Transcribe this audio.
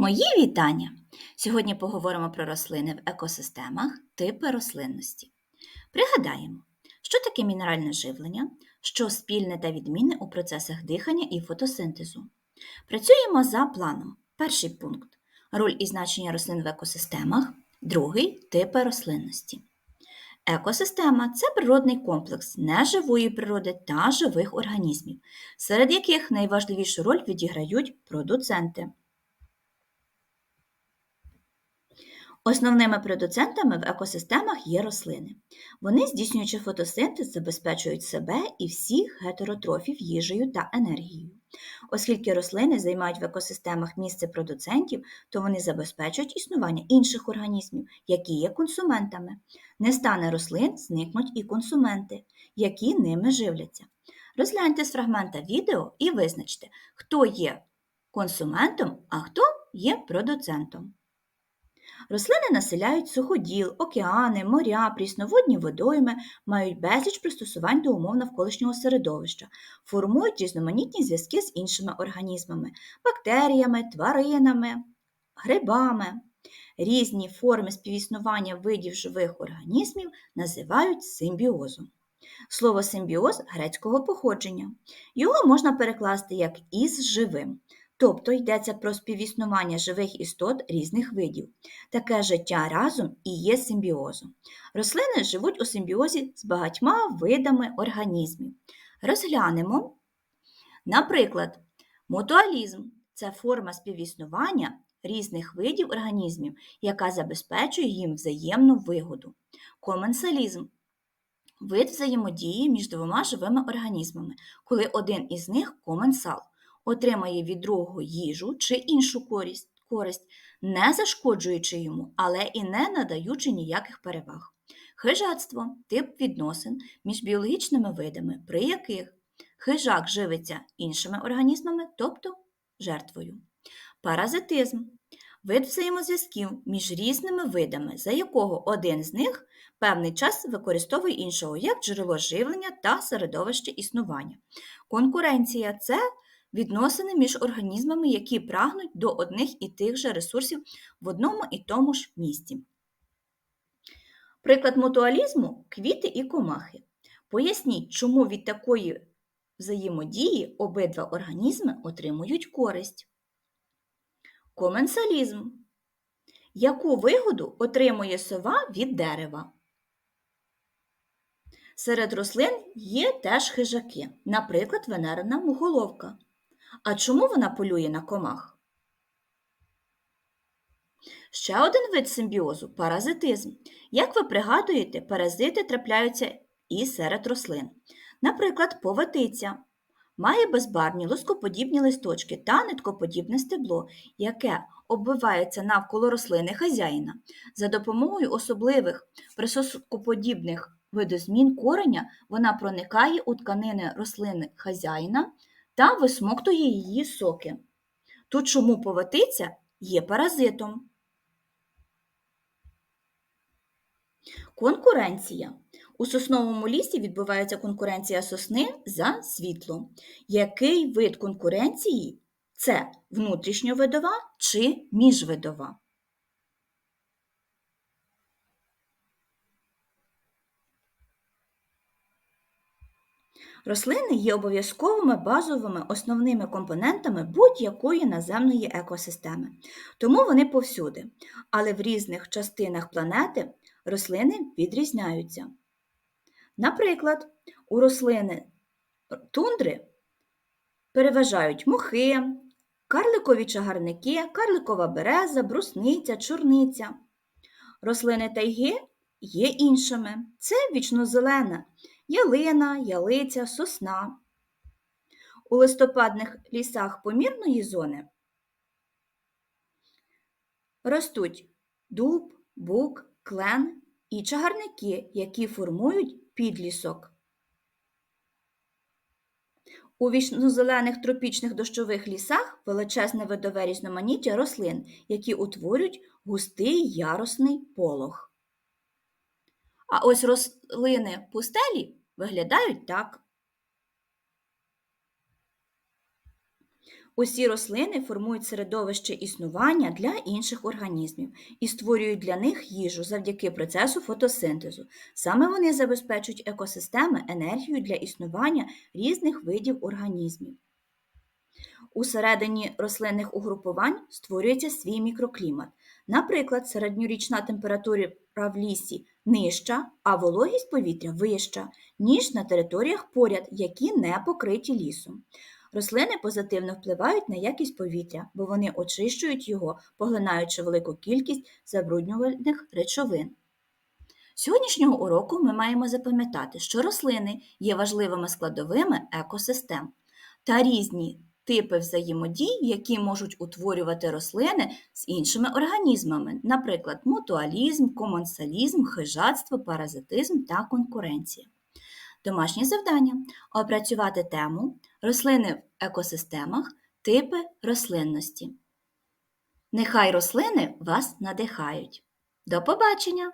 Мої вітання! Сьогодні поговоримо про рослини в екосистемах, типи рослинності. Пригадаємо, що таке мінеральне живлення, що спільне та відмінне у процесах дихання і фотосинтезу. Працюємо за планом. Перший пункт роль і значення рослин в екосистемах, другий типи рослинності. Екосистема це природний комплекс неживої природи та живих організмів, серед яких найважливішу роль відіграють продуценти. Основними продуцентами в екосистемах є рослини. Вони, здійснюючи фотосинтез, забезпечують себе і всіх гетеротрофів їжею та енергією. Оскільки рослини займають в екосистемах місце продуцентів, то вони забезпечують існування інших організмів, які є консументами. Не стане рослин, зникнуть і консументи, які ними живляться. Розгляньте з фрагмента відео і визначте, хто є консументом, а хто є продуцентом. Рослини населяють суходіл, океани, моря, прісноводні водойми, мають безліч пристосувань до умов навколишнього середовища, формують різноманітні зв'язки з іншими організмами, бактеріями, тваринами, грибами. Різні форми співіснування видів живих організмів називають симбіозом. Слово симбіоз грецького походження. Його можна перекласти як із живим. Тобто йдеться про співіснування живих істот різних видів. Таке життя разом і є симбіозом. Рослини живуть у симбіозі з багатьма видами організмів. Розглянемо, наприклад, мутуалізм це форма співіснування різних видів організмів, яка забезпечує їм взаємну вигоду. Коменсалізм вид взаємодії між двома живими організмами, коли один із них коменсал отримає від другого їжу чи іншу користь, користь, не зашкоджуючи йому, але і не надаючи ніяких переваг. Хижацтво тип відносин між біологічними видами, при яких хижак живиться іншими організмами, тобто жертвою. Паразитизм вид взаємозв'язків між різними видами, за якого один з них певний час використовує іншого як джерело живлення та середовище існування. Конкуренція це відносини між організмами, які прагнуть до одних і тих же ресурсів в одному і тому ж місці. Приклад мутуалізму квіти і комахи. Поясніть, чому від такої взаємодії обидва організми отримують користь. Коменсалізм. Яку вигоду отримує сова від дерева? Серед рослин є теж хижаки, наприклад, венерина муголовка. А чому вона полює на комах? Ще один вид симбіозу паразитизм. Як ви пригадуєте, паразити трапляються і серед рослин. Наприклад, поватиця має безбарвні лоскоподібні листочки та ниткоподібне стебло, яке оббивається навколо рослини хазяїна. За допомогою особливих присоскоподібних видозмін кореня вона проникає у тканини рослини хазяїна та висмоктує її соки. То чому поватиця є паразитом? Конкуренція. У сосновому лісі відбувається конкуренція сосни за світло. Який вид конкуренції це внутрішньовидова чи міжвидова? Рослини є обов'язковими базовими основними компонентами будь-якої наземної екосистеми, тому вони повсюди, але в різних частинах планети рослини відрізняються. Наприклад, у рослини тундри переважають мухи, карликові чагарники, карликова береза, брусниця, чорниця. Рослини тайги є іншими. Це вічнозелена ялина, ялиця, сосна. У листопадних лісах помірної зони ростуть дуб, бук, клен і чагарники, які формують підлісок. У вічнозелених тропічних дощових лісах величезне видове різноманіття рослин, які утворюють густий ярусний полог. А ось рослини пустелі виглядають так. Усі рослини формують середовище існування для інших організмів і створюють для них їжу завдяки процесу фотосинтезу. Саме вони забезпечують екосистеми енергією для існування різних видів організмів. Усередині рослинних угрупувань створюється свій мікроклімат. Наприклад, середньорічна температура в лісі нижча, а вологість повітря вища, ніж на територіях поряд, які не покриті лісом. Рослини позитивно впливають на якість повітря, бо вони очищують його, поглинаючи велику кількість забруднювальних речовин. Сьогоднішнього уроку ми маємо запам'ятати, що рослини є важливими складовими екосистем та різні типи взаємодій, які можуть утворювати рослини з іншими організмами, наприклад, мутуалізм, комонсалізм, хижацтво, паразитизм та конкуренція. Домашнє завдання опрацювати тему рослини в екосистемах, типи рослинності. Нехай рослини вас надихають. До побачення!